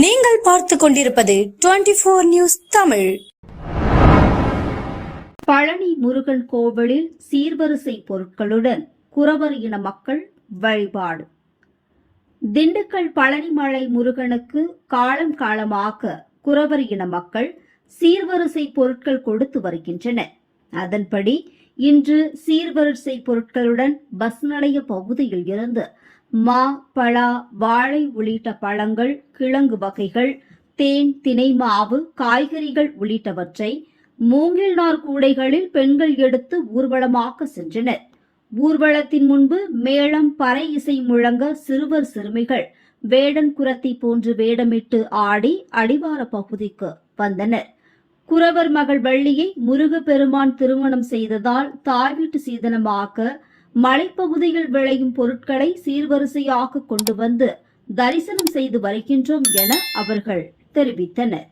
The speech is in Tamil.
நீங்கள் பார்த்து கொண்டிருப்பது twenty four news Tamil. Palani Murugan கோவிலில் சீர்வரிசை பொருட்களுடன் குறவர் இன மக்கள் வழிபாடு. திண்டுக்கல் பழனிமலை முருகனுக்கு காலம் காலமாக குறவர் இன மக்கள் சீர்வரிசை பொருட்கள் கொடுத்து வருகின்றனர். அதன்படி இன்று சீர்வரிசை பொருட்களுடன் பஸ் நிலைய பகுதியில் இருந்து மா பலா வாழை உள்ளிட்ட பழங்கள் கிழங்கு வகைகள் தேன் தினை மாவு காய்கறிகள் உள்ளிட்டவற்றை மூங்கில் நார் கூடைகளில் பெண்கள் எடுத்து ஊர்வலமாக சென்றனர். ஊர்வலத்தின் முன்பு மேளம் பறை இசை முழங்க சிறுவர் சிறுமிகள் வேடன் குரத்தி போன்று வேடமிட்டு ஆடி அடிவார பகுதிக்கு வந்தனர். குறவர் மகள் வள்ளியை முருகப்பெருமான் திருமணம் செய்ததால் தாய் வீட்டு சீதனமாக மலைப்பகுதியில் விளையும் பொருட்களை சீர்வரிசையாக கொண்டு வந்து தரிசனம் செய்து வருகின்றோம் என அவர்கள் தெரிவித்தனர்.